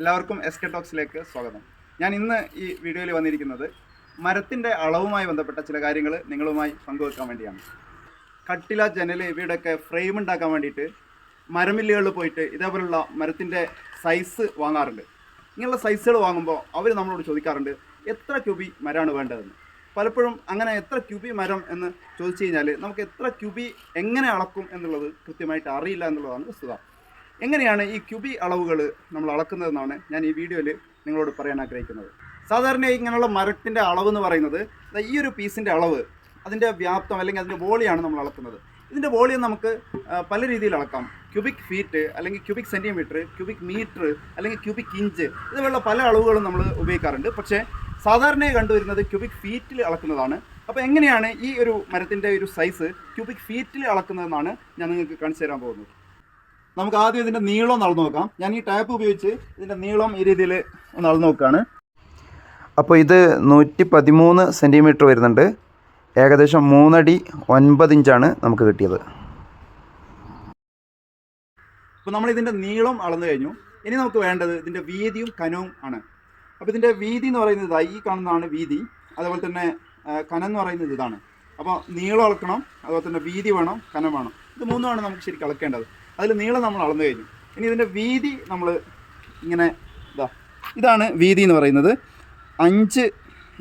എല്ലാവർക്കും S K ടോക്സിലേക്ക് സ്വാഗതം. ഞാൻ ഇന്ന് ഈ വീഡിയോയിൽ വന്നിരിക്കുന്നത് മരത്തിന്റെ അളവുമായി ബന്ധപ്പെട്ട ചില കാര്യങ്ങൾ നിങ്ങളുമായി പങ്കുവെക്കാൻ വേണ്ടിയാണ്. കട്ടില ജനൽ ഇവയുടെയൊക്കെ ഫ്രെയിം ഉണ്ടാക്കാൻ വേണ്ടിയിട്ട് മരമില്ലുകളിൽ പോയിട്ട് ഇതേപോലുള്ള മരത്തിന്റെ സൈസ് വാങ്ങാറുണ്ട്. ഇങ്ങനെയുള്ള സൈസുകൾ വാങ്ങുമ്പോൾ അവർ നമ്മളോട് ചോദിക്കാറുണ്ട് എത്ര ക്യൂബി മരമാണ് വേണ്ടതെന്ന്? പലപ്പോഴും അങ്ങനെ എത്ര ക്യൂബി മരം? എന്ന് ചോദിച്ചു കഴിഞ്ഞാൽ നമുക്ക് എത്ര ക്യൂബി എങ്ങനെ അളക്കും എന്നുള്ളത് കൃത്യമായിട്ട് അറിയില്ല എന്നുള്ളതാണ് വസ്തുത. എങ്ങനെയാണ് ഈ ക്യുബി അളവുകൾ നമ്മൾ അളക്കുന്നതെന്നാണ് ഞാൻ ഈ വീഡിയോയിൽ നിങ്ങളോട് പറയാൻ ആഗ്രഹിക്കുന്നത്. സാധാരണ ഇങ്ങനെയുള്ള മരത്തിന്റെ അളവ് എന്ന് പറയുന്നത് ഈ ഒരു പീസിന്റെ അളവ് അതിന്റെ വ്യാപ്തം അല്ലെങ്കിൽ അതിന്റെ വോളിയാണ് നമ്മൾ അളക്കുന്നത്. ഇതിന്റെ വോളിയം നമുക്ക് പല രീതിയിൽ അളക്കാം. ക്യൂബിക് ഫീറ്റ് അല്ലെങ്കിൽ ക്യൂബിക് സെന്റിമീറ്റർ ക്യൂബിക് മീറ്റർ അല്ലെങ്കിൽ ക്യൂബിക് ഇഞ്ച് ഇതുപോലുള്ള പല അളവുകളും നമ്മൾ ഉപയോഗിക്കാറുണ്ട്. പക്ഷേ സാധാരണയായി കണ്ടുവരുന്നത് ക്യൂബിക് ഫീറ്റിൽ അളക്കുന്നതാണ്. അപ്പോൾ എങ്ങനെയാണ് ഈ ഒരു മരത്തിന്റെ ഒരു സൈസ് ക്യൂബിക് ഫീറ്റിൽ അളക്കുന്നതെന്നാണ് ഞാൻ നിങ്ങൾക്ക് കാണിച്ചു തരാൻ പോകുന്നത്. നമുക്ക് ആദ്യം ഇതിന്റെ നീളം നടന്നു നോക്കാം. ഞാൻ ഈ ടാപ്പ് ഉപയോഗിച്ച് ഇതിന്റെ നീളം ഈ രീതിയിൽ നടന്നു നോക്കുകയാണ്. അപ്പോൾ ഇത് നൂറ്റി പതിമൂന്ന് സെന്റിമീറ്റർ വരുന്നുണ്ട്. ഏകദേശം മൂന്നടി ഒൻപത് ഇഞ്ചാണ് നമുക്ക് കിട്ടിയത്. അപ്പോൾ നമ്മൾ ഇതിന്റെ നീളം അളന്നു കഴിഞ്ഞു. ഇനി നമുക്ക് വേണ്ടത് ഇതിന്റെ വീതിയും കനവും ആണ്. അപ്പോൾ ഇതിന്റെ വീതി എന്ന് പറയുന്നത് ഈ കാണുന്നതാണ് വീതി. അതുപോലെ തന്നെ കനം എന്ന് പറയുന്നത് ഇതാണ്. അപ്പോൾ നീളം അളക്കണം അതുപോലെ തന്നെ വീതി വേണം കനം വേണം. ഇത് മൂന്നുമാണ് നമുക്ക് ശരിക്കും അളക്കേണ്ടത്. അതിൽ നീളം നമ്മൾ അളന്നു കഴിഞ്ഞു. ഇനി ഇതിന്റെ വീതി നമ്മൾ ഇങ്ങനെ ഇതാ. ഇതാണ് വീതി എന്ന് പറയുന്നത്. അഞ്ച്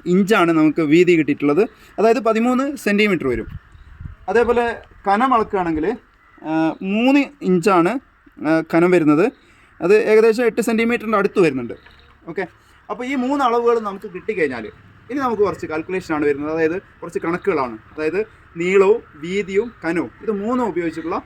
ഇഞ്ചാണ് നമുക്ക് വീതി കിട്ടിയിട്ടുള്ളത്. അതായത് പതിമൂന്ന് സെന്റിമീറ്റർ വരും. അതേപോലെ കനം അളക്കുകയാണെങ്കിൽ മൂന്ന് ഇഞ്ചാണ് കനം വരുന്നത്. അത് ഏകദേശം എട്ട് സെന്റിമീറ്ററിന്റെ അടുത്ത് വരുന്നുണ്ട്. ഓക്കെ? അപ്പോൾ ഈ മൂന്ന് അളവുകൾ നമുക്ക് കിട്ടിക്കഴിഞ്ഞാൽ ഇനി നമുക്ക് കുറച്ച് കാൽക്കുലേഷനാണ് വരുന്നത്. അതായത് കുറച്ച് കണക്കുകളാണ്. അതായത് നീളവും വീതിയും കനവും. ഇത് മൂന്നും ഉപയോഗിച്ചിട്ടുള്ള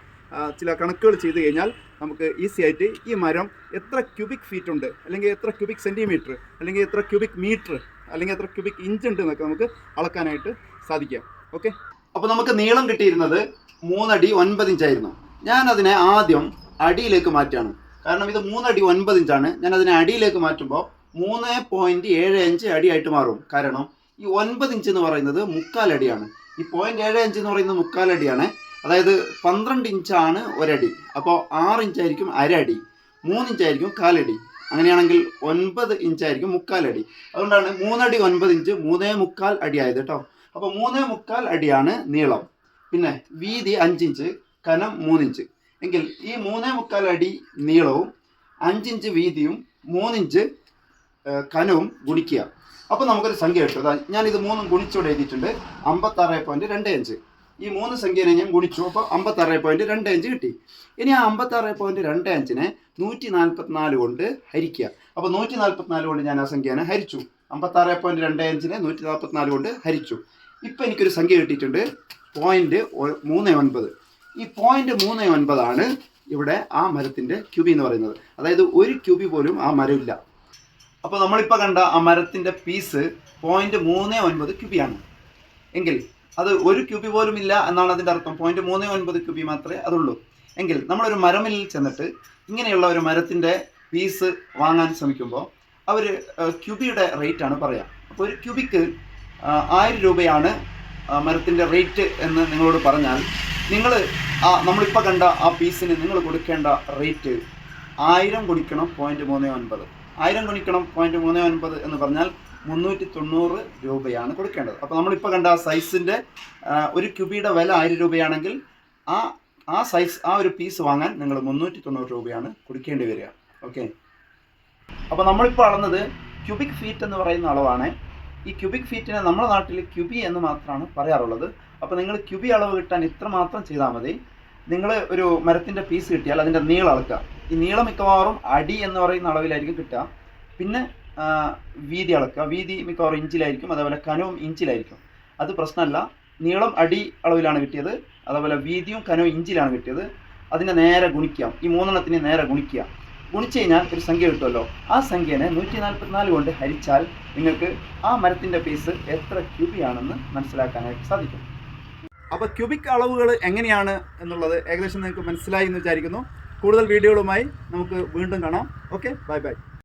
ചില കണക്കുകൾ ചെയ്ത് കഴിഞ്ഞാൽ നമുക്ക് ഈസി ആയിട്ട് ഈ മരം എത്ര ക്യൂബിക് ഫീറ്റ് ഉണ്ട് അല്ലെങ്കിൽ എത്ര ക്യൂബിക് സെന്റിമീറ്റർ അല്ലെങ്കിൽ എത്ര ക്യൂബിക് മീറ്റർ അല്ലെങ്കിൽ എത്ര ക്യൂബിക് ഇഞ്ച് ഉണ്ട് എന്നൊക്കെ നമുക്ക് അളക്കാനായിട്ട് സാധിക്കാം. ഓക്കെ അപ്പോൾ നമുക്ക് നീളം കിട്ടിയിരുന്നത് മൂന്നടി ഒൻപത് ഇഞ്ചായിരുന്നു ഞാൻ അതിനെ ആദ്യം അടിയിലേക്ക് മാറ്റുകയാണ്. കാരണം ഇത് മൂന്നടി ഒൻപത് ഇഞ്ചാണ് ഞാൻ അതിനെ അടിയിലേക്ക് മാറ്റുമ്പോൾ മൂന്ന് പോയിന്റ് ഏഴ് അഞ്ച് അടിയായിട്ട് മാറും. കാരണം ഈ ഒൻപത് ഇഞ്ച് എന്ന് പറയുന്നത് മുക്കാലടിയാണ് ഈ പോയിന്റ് ഏഴ് അഞ്ച് എന്ന് പറയുന്നത് മുക്കാലടിയാണ് അതായത് പന്ത്രണ്ട് ഇഞ്ചാണ് ഒരടി. അപ്പോൾ ആറ് ഇഞ്ചായിരിക്കും അരടി മൂന്ന് ഇഞ്ചായിരിക്കും കാലടി. അങ്ങനെയാണെങ്കിൽ ഒൻപത് ഇഞ്ചായിരിക്കും മുക്കാലടി. അതുകൊണ്ടാണ് മൂന്നടി ഒൻപത് ഇഞ്ച് മൂന്നേ മുക്കാൽ അടി ആയത് കേട്ടോ. അപ്പോൾ മൂന്നേ മുക്കാൽ അടിയാണ് നീളം. പിന്നെ വീതി അഞ്ചിഞ്ച് കനം മൂന്നിഞ്ച് എങ്കിൽ ഈ മൂന്നേ മുക്കാൽ അടി നീളവും അഞ്ചിഞ്ച് വീതിയും മൂന്നിഞ്ച് കനവും ഗുണിക്കുക. അപ്പോൾ നമുക്കൊരു സംഖ്യ കിട്ടും. ഞാൻ ഞാനിത് മൂന്നും ഗുണിച്ചോടെ എഴുതിയിട്ടുണ്ട്. അമ്പത്താറ് പോയിന്റ് രണ്ട് അഞ്ച്. ഈ മൂന്ന് സംഖ്യനെ ഞാൻ ഗുണിച്ചു. അപ്പോൾ അമ്പത്താറ് പോയിന്റ് രണ്ട് അഞ്ച് കിട്ടി. ഇനി ആ അമ്പത്താറ് പോയിന്റ് രണ്ട് അഞ്ചിനെ നൂറ്റി നാൽപ്പത്തിനാല് കൊണ്ട് ഹരിക്കുക. അപ്പോൾ നൂറ്റി നാൽപ്പത്തിനാല് കൊണ്ട് ഞാൻ ആ സംഖ്യനെ ഹരിച്ചു. അമ്പത്താറ് പോയിന്റ് രണ്ട് അഞ്ചിനെ നൂറ്റി നാൽപ്പത്തിനാല് കൊണ്ട് ഹരിച്ചു. ഇപ്പം എനിക്കൊരു സംഖ്യ കിട്ടിയിട്ടുണ്ട് പോയിന്റ് മൂന്ന് ഒൻപത്. ഈ പോയിന്റ് മൂന്ന് ഒൻപതാണ് ഇവിടെ ആ മരത്തിന്റെ ക്യൂബി എന്ന് പറയുന്നത്. അതായത് ഒരു ക്യൂബി പോലും ആ മരമില്ല. അപ്പോൾ നമ്മളിപ്പോൾ കണ്ട ആ മരത്തിന്റെ പീസ് പോയിന്റ് മൂന്ന് ഒൻപത് ക്യൂബിയാണ്. എങ്കിൽ അത് ഒരു ക്യൂബി പോലും ഇല്ല എന്നാണ് അതിന്റെ അർത്ഥം. പോയിന്റ് മൂന്ന് ഒൻപത് ക്യൂബി മാത്രമേ അതുള്ളൂ. എങ്കിൽ നമ്മളൊരു മരമിൽ ചെന്നിട്ട് ഇങ്ങനെയുള്ള ഒരു മരത്തിന്റെ പീസ് വാങ്ങാൻ ശ്രമിക്കുമ്പോൾ അവർ ക്യൂബിയുടെ റേറ്റ് ആണ് പറയുക അപ്പോൾ ഒരു ക്യൂബിക്ക് ആയിരം രൂപയാണ് മരത്തിന്റെ റേറ്റ് എന്ന് നിങ്ങളോട് പറഞ്ഞാൽ നിങ്ങൾ ആ നമ്മളിപ്പോൾ കണ്ട ആ പീസിന് നിങ്ങൾ കൊടുക്കേണ്ട റേറ്റ് ആയിരം ഗുണിക്കണം പോയിന്റ് മൂന്ന് ഒൻപത്. ആയിരം ഗുണിക്കണം പോയിന്റ് മൂന്ന് ഒൻപത് എന്ന് പറഞ്ഞാൽ മുന്നൂറ്റി തൊണ്ണൂറ് രൂപയാണ് കൊടുക്കേണ്ടത്. അപ്പോൾ നമ്മളിപ്പോൾ കണ്ട ആ സൈസിന്റെ ഒരു ക്യൂബിയുടെ വില ആയിരം രൂപയാണെങ്കിൽ ആ ആ സൈസ് ആ ഒരു പീസ് വാങ്ങാൻ നിങ്ങൾ മുന്നൂറ്റി തൊണ്ണൂറ് രൂപയാണ് കൊടുക്കേണ്ടി വരിക. ഓക്കെ അപ്പോൾ നമ്മളിപ്പോൾ അളന്നത് ക്യൂബിക് ഫീറ്റ് എന്ന് പറയുന്ന അളവാണ്. ഈ ക്യൂബിക് ഫീറ്റിനെ നമ്മുടെ നാട്ടിൽ ക്യൂബി എന്ന് മാത്രമാണ് പറയാറുള്ളത്. അപ്പോൾ നിങ്ങൾ ക്യൂബി അളവ് കിട്ടാൻ ഇത്ര മാത്രം ചെയ്താൽ മതി. നിങ്ങൾ ഒരു മരത്തിന്റെ പീസ് കിട്ടിയാൽ അതിന്റെ നീളം അളക്കുക. ഈ നീളം മിക്കവാറും അടി എന്ന് പറയുന്ന അളവിലായിരിക്കും കിട്ടുക. പിന്നെ വീതി അളക്കുക. വീതി മിക്കവാറും ഇഞ്ചിലായിരിക്കും അതേപോലെ കനവും ഇഞ്ചിലായിരിക്കും. അത് പ്രശ്നമല്ല. നീളം അടി അളവിലാണ് കിട്ടിയത്. അതേപോലെ വീതിയും കനവും ഇഞ്ചിലാണ് കിട്ടിയത്. അതിനെ നേരെ ഗുണിക്കാം ഈ മൂന്നെണ്ണത്തിന് നേരെ ഗുണിക്കുക. ഗുണിച്ചു കഴിഞ്ഞാൽ ഒരു സംഖ്യ കിട്ടുമല്ലോ. ആ സംഖ്യനെ നൂറ്റി നാൽപ്പത്തിനാല് കൊണ്ട് ഹരിച്ചാൽ നിങ്ങൾക്ക് ആ മരത്തിന്റെ പീസ് എത്ര ക്യൂബിയാണെന്ന് മനസ്സിലാക്കാനായിട്ട് സാധിക്കും. അപ്പോൾ ക്യൂബിക് അളവുകൾ എങ്ങനെയാണ് എന്നുള്ളത് ഏകദേശം നിങ്ങൾക്ക് മനസ്സിലായി എന്ന് വിചാരിക്കുന്നു. കൂടുതൽ വീഡിയോകളുമായി നമുക്ക് വീണ്ടും കാണാം. Okay bye bye.